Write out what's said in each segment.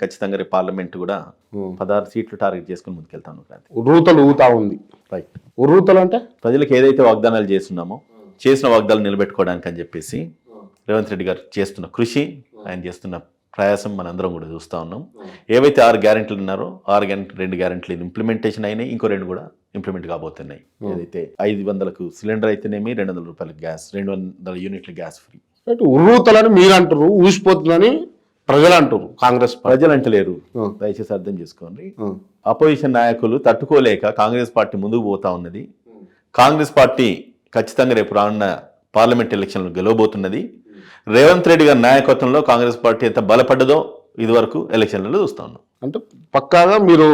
ఖచ్చితంగా రేపు పార్లమెంట్ కూడా పదహారు సీట్లు టార్గెట్ చేసుకుని ముందుకెళ్తాను ఉర్రూతలు ఊతా ఉంది. రైట్ ఉర్రూతలు అంటే? ప్రజలకు ఏదైతే వాగ్దానాలు చేస్తున్నామో చేసిన వాగ్దానాలు నిలబెట్టుకోవడానికి అని చెప్పేసి రేవంత్ రెడ్డి గారు చేస్తున్న కృషి ఆయన చేస్తున్న ప్రయాసం మనందరం కూడా చూస్తూ ఉన్నాం. ఏవైతే ఆరు గ్యారెంటీలు ఉన్నారో ఆరు గ్యారెంటీ రెండు గ్యారెంటీలు ఇంప్లిమెంటేషన్ అయినాయి ఇంకో రెండు కూడా ఇంప్లిమెంట్ కాబోతున్నాయి. ఏదైతే ఐదు వందలకు సిలిండర్ అయితేనేమి రెండు వందల రూపాయల గ్యాస్ రెండు వందల యూనిట్ల గ్యాస్ ఫ్రీ. ఉర్రూతలని మీరు అంటారు ఊసిపోతుందని ప్రజలు అంటారు కాంగ్రెస్ ప్రజలు అంటలేరు. దయచేసి అర్థం చేసుకోండి. అపోజిషన్ నాయకులు తట్టుకోలేక కాంగ్రెస్ పార్టీ ముందుకు పోతా ఉన్నది. కాంగ్రెస్ పార్టీ ఖచ్చితంగా రేపు రానున్న పార్లమెంట్ ఎలక్షన్లు గెలవబోతున్నది. రేవంత్ రెడ్డి గారి నాయకత్వంలో కాంగ్రెస్ పార్టీ ఎంత బలపడ్డదో ఇదివరకు ఎలక్షన్లలో చూస్తా ఉన్నాం. అంటే పక్కాగా మీరు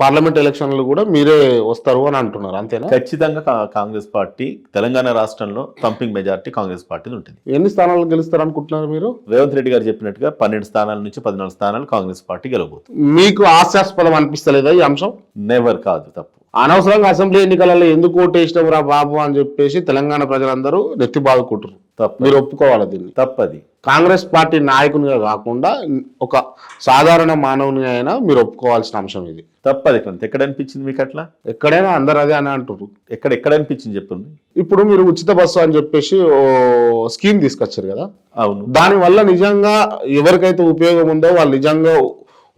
పార్లమెంట్ ఎలక్షన్లు కూడా మీరే వస్తారు అని అంటున్నారు అంతేనా? ఖచ్చితంగా కాంగ్రెస్ పార్టీ తెలంగాణ రాష్ట్రంలో థంపింగ్ మెజారిటీ కాంగ్రెస్ పార్టీ ఉంటుంది. ఎన్ని స్థానాలు గెలుస్తారు అనుకుంటున్నారు మీరు? రేవంత్ రెడ్డి గారు చెప్పినట్టుగా పన్నెండు స్థానాల నుంచి పద్నాలుగు స్థానాలు కాంగ్రెస్ పార్టీ గెలవబోతుంది. మీకు హాస్యాస్పదం అనిపిస్తలేదా ఈ అంశం? నెవర్ కాదు తప్పు. అనవసరంగా అసెంబ్లీ ఎన్నికలలో ఎందుకు ఓటేసినావు రా బాబు అని చెప్పేసి తెలంగాణ ప్రజలందరూ నెత్తి బాదుకుంటారు తప్పు మీరు ఒప్పుకోవాలి దీన్ని? తప్పది. కాంగ్రెస్ పార్టీ నాయకునిగా కాకుండా ఒక సాధారణ మానవుని అయినా మీరు ఒప్పుకోవాల్సిన అంశం ఇది. తప్పది క్రాంతి ఎక్కడ అనిపించింది మీకు అట్లా? ఎక్కడైనా అందరు అదే అని అంటారు ఎక్కడ ఎక్కడ అనిపించింది చెప్పండి ఇప్పుడు మీరు ఉచిత బస్సు అని చెప్పేసి ఓ స్కీమ్ తీసుకొచ్చారు కదా? అవును. దాని వల్ల నిజంగా ఎవరికైతే ఉపయోగం ఉందో వాళ్ళు నిజంగా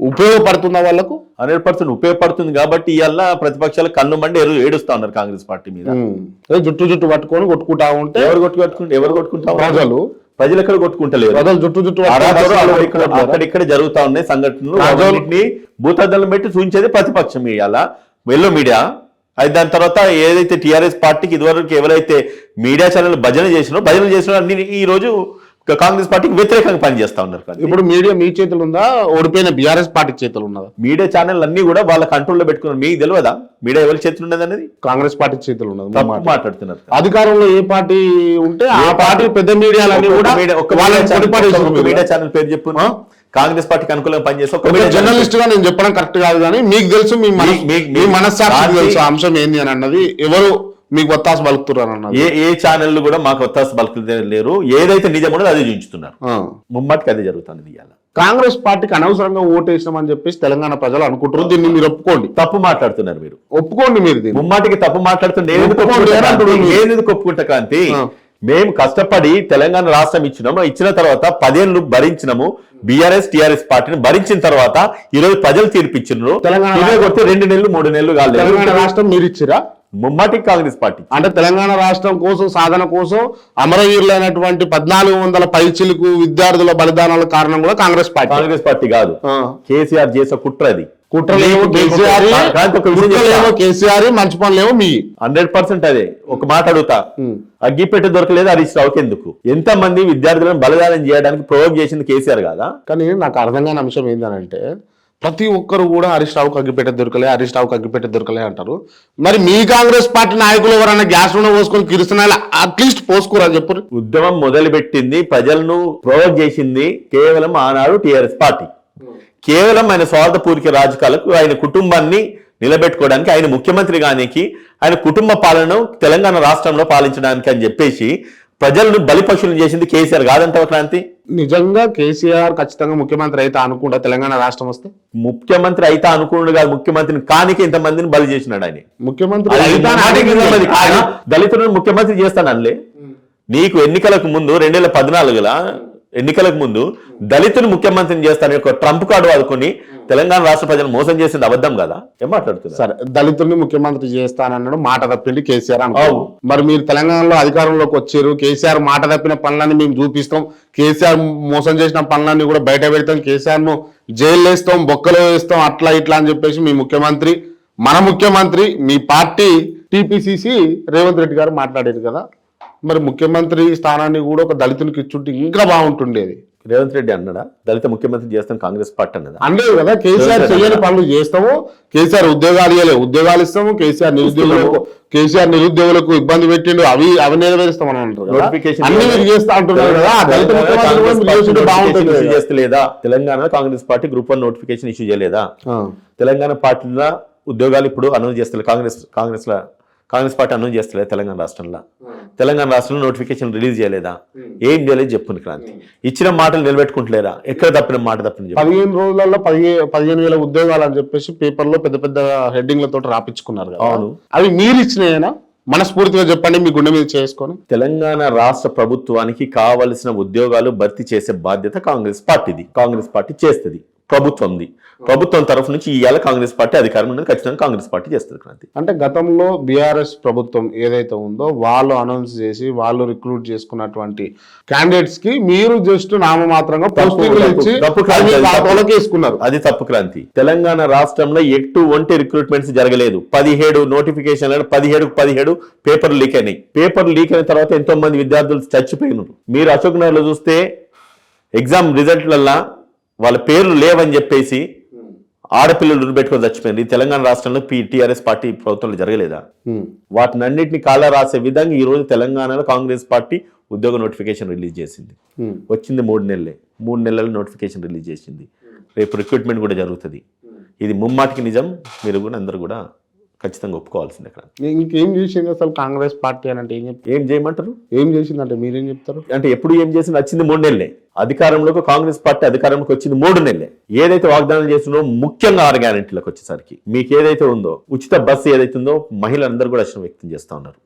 ఉపయోగపడుతున్న వాళ్ళకు? హండ్రెడ్ పర్సెంట్ ఉపయోగపడుతుంది కాబట్టి ఇవాళ ప్రతిపక్షాలు కన్ను మండి ఏడుస్తా ఉన్నారు కాంగ్రెస్ పార్టీ మీద. జుట్టు జుట్టు పట్టుకొని కొట్టుకుంటా ఉంటే ఎవరు కొట్టుకుంటే ఎవరు కొట్టుకుంటా? ప్రజలు ప్రజలు ఎక్కడ కొట్టుకుంటలేరు? ప్రజలు జుట్టు జుట్టు అక్కడిక్కడ జరుగుతా ఉన్నాయి సంఘటనలు. భూతద్దలు పెట్టి చూపించేది ప్రతిపక్షం ఇవాళ. Yellow media. అది దాని తర్వాత ఏదైతే టిఆర్ఎస్ పార్టీకి ఇదివరకు ఎవరైతే మీడియా ఛానల్ భజన చేసినో భజన చేసిన అన్ని ఈ రోజు కాంగ్రెస్ పార్టీకి వ్యతిరేకంగా పనిచేస్తా ఉన్నారు ఇప్పుడు మీడియా మీ చేతులు ఉందా ఓడిపోయిన బీఆర్ఎస్ పార్టీ చేతులు ఉన్నదా మీడియా ఛానల్ అన్ని కూడా వాళ్ళ కంట్రోల్లో పెట్టుకున్నారు. మీకు తెలియదా? మీడియా ఎవరి చేతులు ఉన్నది అనేది? కాంగ్రెస్ పార్టీ చేతులు ఉన్నది. మాట్లాడుతున్నారు. అధికారంలో ఏ పార్టీ ఉంటే ఆ పార్టీ పెద్ద మీడియాలన్నీ కూడా మీడియా- ఛానల్- పేరు చెప్పు? కాంగ్రెస్ పార్టీకి అనుకూలంగా ఒక ఛానల్ జర్నలిస్ట్గా నేను చెప్పడం కరెక్ట్ కాదు కానీ మీకు తెలుసు మీ మన మీ- మీ- మీ మనస్సాక్షి పార్టీ- తెలుసు అంశం ఏంది అని అన్నది ఎవరు మీకు ఒత్తాసు పలుకుతున్నారు అన్నది ఏ ఏ ఛానల్ కూడా మాకు ఒత్తాస బలకలు లేరు. ఏదైతే నిజం ఉన్నదో అదే చూపించుతున్నారు ఆ. ముమ్మటికి అదే జరుగుతుంది ఇవాళ. కాంగ్రెస్ పార్టీకి అనవసరంగా ఓటేసినామని చెప్పేసి తెలంగాణ ప్రజలు అనుకుంటారు దీన్ని మీరు ఒప్పుకోండి. తప్పు మాట్లాడుతున్నారు మీరు. ఒప్పుకోండి మీరు ముమ్మాటికి తప్పు మాట్లాడుతుంటే ఏది ఒప్పుకుంటా ఆ. మేము కష్టపడి తెలంగాణ రాష్ట్రం ఇచ్చినాము. ఇచ్చిన తర్వాత పదేళ్ళు భరించినాము. బీఆర్ఎస్ టిఆర్ఎస్ పార్టీని భరించిన తర్వాత ఈ రోజు ప్రజలు తీర్పిచ్చినారు తెలంగాణ రెండు నెలలు మూడు నెలలు తెలంగాణ కాలేదు రాష్ట్రం మీరు ఇచ్చిరా? ముమ్మాటికి కాంగ్రెస్ పార్టీ. అంటే తెలంగాణ రాష్ట్రం కోసం సాధన కోసం అమరవీరులైనటువంటి పద్నాలుగు వందల పైచిలకు విద్యార్థుల బలిదానాల కారణం కూడా కాంగ్రెస్ పార్టీ. కాంగ్రెస్ పార్టీ కాదు. కేసీఆర్ చేసే కుట్ర అది. కుట్రలేమో కేసీఆర్. మంచి పనులేమో మీ. హండ్రెడ్ పర్సెంట్ అదే. ఒక మాట అడుగుతా. అగ్గిపెట్టె దొరకలేదు హరీష్ రావుకి ఎందుకు? ఎంత మంది విద్యార్థులను బలిదానం చేయడానికి ప్రయోగం చేసింది కేసీఆర్ కాదా? కానీ నాకు అర్థం కాని అంశం ఏంటంటే ప్రతి ఒక్కరు కూడా హరీష్ రావుకు అగ్గిపెట్ట దొరకలే హరీష్ రావుకు అగ్గిపెట్ట దొరకలే అంటారు. మరి మీ కాంగ్రెస్ పార్టీ నాయకులు ఎవరైనా గ్యాస్ రుణం పోసుకొని కిరుస్తున్నాయి? అట్లీస్ట్ పోసుకోరా చెప్పరు. ఉద్యమం మొదలుపెట్టింది ప్రజలను ప్రొవోక్ చేసింది కేవలం ఆనాడు టిఆర్ఎస్ పార్టీ. కేవలం ఆయన స్వార్థపూరిక రాజకాలకు ఆయన కుటుంబాన్ని నిలబెట్టుకోవడానికి ఆయన ముఖ్యమంత్రి గానికి ఆయన కుటుంబ పాలనను తెలంగాణ రాష్ట్రంలో పాలించడానికి అని చెప్పేసి ప్రజలను బలిపక్షులను చేసింది కేసీఆర్. కాదంటావా క్రాంతి? నిజంగా కేసీఆర్ ఖచ్చితంగా ముఖ్యమంత్రి అయితే అనుకుంటా తెలంగాణ రాష్ట్రం వస్తే? ముఖ్యమంత్రి అయితే అనుకున్నాడు కాదు ముఖ్యమంత్రిని కానికి ఇంతమందిని బలి చేసినాడు ఆయన. ముఖ్యమంత్రి దళితులను ముఖ్యమంత్రి చేస్తానలే నీకు ఎన్నికలకు ముందు రెండు వేల పద్నాలుగుల? ఎన్నికలకు ముందు దళితులు ముఖ్యమంత్రిని చేస్తాను ఒక ట్రంప్ కార్డు వాడుకొని తెలంగాణ రాష్ట్ర ప్రజలు మోసం చేసింది అబద్ధం కదా? ఏం మాట్లాడుతున్నారు? సరే దళితుల్ని ముఖ్యమంత్రి చేస్తానన్నాడు మాట తప్పిండి కేసీఆర్ అవును. మరి మీరు తెలంగాణలో అధికారంలోకి వచ్చారు కేసీఆర్ మాట తప్పిన పనులన్నీ మేము చూపిస్తాం కేసీఆర్ మోసం చేసిన పనులన్నీ కూడా బయట పెడతాం కేసీఆర్ను జైల్లో వేస్తాం బొక్కలో వేస్తాం అట్లా ఇట్లా అని చెప్పేసి మీ ముఖ్యమంత్రి మన ముఖ్యమంత్రి మీ పార్టీ టీపీసీసీ రేవంత్ రెడ్డి గారు మాట్లాడారు కదా? మరి ముఖ్యమంత్రి స్థానాన్ని కూడా ఒక దళితునికి ఇచ్చుంటే ఇంకా బాగుంటుండేది. రేవంత్ రెడ్డి అన్నాడా? దళిత ముఖ్యమంత్రి చేస్తాను కాంగ్రెస్ పార్టీ అన్నదా? అనలేదు కదా కేసీఆర్ చెయ్యని పనులు చేస్తాము కేసీఆర్ ఉద్యోగాలు ఇవ్వలే ఉద్యోగాలు ఇస్తాము కేసీఆర్ నిరుద్యోగులకు కేసీఆర్ నిరుద్యోగులకు ఇబ్బంది పెట్టిండు అవి అవి నెరవేరుస్తామని అంటారు చేస్తా అంటున్నారు కదా దళిత ముఖ్యమంత్రి బాగుంటుంది. చేస్తలేదా Telangana Congress party group one notification issue చేయలేదా. తెలంగాణ పార్టీలో ఉద్యోగాలు ఇప్పుడు అనౌన్స్ చేస్తారు కాంగ్రెస్ కాంగ్రెస్ ల కాంగ్రెస్ పార్టీ అనౌన్స్ చేస్తలేదు తెలంగాణ రాష్ట్రంలో? తెలంగాణ రాష్ట్రంలో నోటిఫికేషన్ రిలీజ్ చేయలేదా? ఏం చేయలేదు చెప్పుని క్రాంతి ఇచ్చిన మాటలు నిలబెట్టుకుంటలేరా? ఎక్కడ తప్పిన మాట తప్పిన. పదిహేను రోజులలో పదిహేను పదిహేను వేల ఉద్యోగాలు అని చెప్పేసి పేపర్లో పెద్ద పెద్ద హెడ్డింగ్లతో రాపించుకున్నారు అవును. అవి మీరు ఇచ్చినాయేనా? మనస్ఫూర్తిగా చెప్పండి మీ గుండె మీద చేసుకొని. తెలంగాణ రాష్ట్ర ప్రభుత్వానికి కావలసిన ఉద్యోగాలు భర్తీ చేసే బాధ్యత కాంగ్రెస్ పార్టీది. కాంగ్రెస్ పార్టీ చేస్తుంది. ప్రభుత్వంది. ప్రభుత్వం తరఫు నుంచి ఇవాళ కాంగ్రెస్ పార్టీ అధికారం ఉన్నది. ఖచ్చితంగా కాంగ్రెస్ పార్టీ చేస్తుంది క్రాంతి. అంటే గతంలో బీఆర్ఎస్ ప్రభుత్వం ఏదైతే ఉందో వాళ్ళు అనౌన్స్ చేసి వాళ్ళు రిక్రూట్ చేసుకున్నటువంటి క్యాండిడేట్స్కి మీరు జస్ట్ నామమాత్రంగా తప్పు అది తప్పు. క్రాంతి. తెలంగాణ రాష్ట్రంలో ఎటువంటి రిక్రూట్మెంట్స్ జరగలేదు. పదిహేడు నోటిఫికేషన్లు పదిహేడు పదిహేడు పేపర్లు లీక్ అయినాయి. పేపర్ లీక్ అయిన తర్వాత ఎంతో మంది విద్యార్థులు చచ్చిపోయినారు. మీరు అశోక్ నగర్లో చూస్తే ఎగ్జామ్ రిజల్ట్లల్లా వాళ్ళ పేర్లు లేవని చెప్పేసి ఆడపిల్లలు పెట్టుకొని చచ్చిపోయింది ఈ తెలంగాణ రాష్ట్రంలో టీఆర్ఎస్ పార్టీ ప్రభుత్వంలో జరగలేదా. వాటిని అన్నింటినీ కాళ్ళ రాసే విధంగా ఈ రోజు తెలంగాణలో కాంగ్రెస్ పార్టీ ఉద్యోగ నోటిఫికేషన్ రిలీజ్ చేసింది. వచ్చింది మూడు నెలలే. మూడు నెలల నోటిఫికేషన్ రిలీజ్ చేసింది. రేపు రిక్రూట్మెంట్ కూడా జరుగుతుంది. ఇది ముమ్మాటికి నిజం. మీరు కూడా అందరూ కూడా ఖచ్చితంగా ఒప్పుకోవాల్సిందే అక్కడ ఇంకేం చేసింది అసలు కాంగ్రెస్ పార్టీ అని అంటే ఏం ఏం చేయమంటారు? ఏం చేసిందంటే మీరేం చెప్తారు? అంటే ఎప్పుడు ఏం చేసింది? వచ్చింది మూడు నెలలే. అధికారంలోకి కాంగ్రెస్ పార్టీ అధికారంలోకి వచ్చింది మూడు నెలలే. ఏదైతే వాగ్దానం చేస్తుందో ముఖ్యంగా ఆరు గ్యారెంటీలకు వచ్చేసరికి మీకు ఏదైతే ఉందో ఉచిత బస్సు ఏదైతే ఉందో మహిళలందరూ కూడా హర్షం వ్యక్తం చేస్తా ఉన్నారు.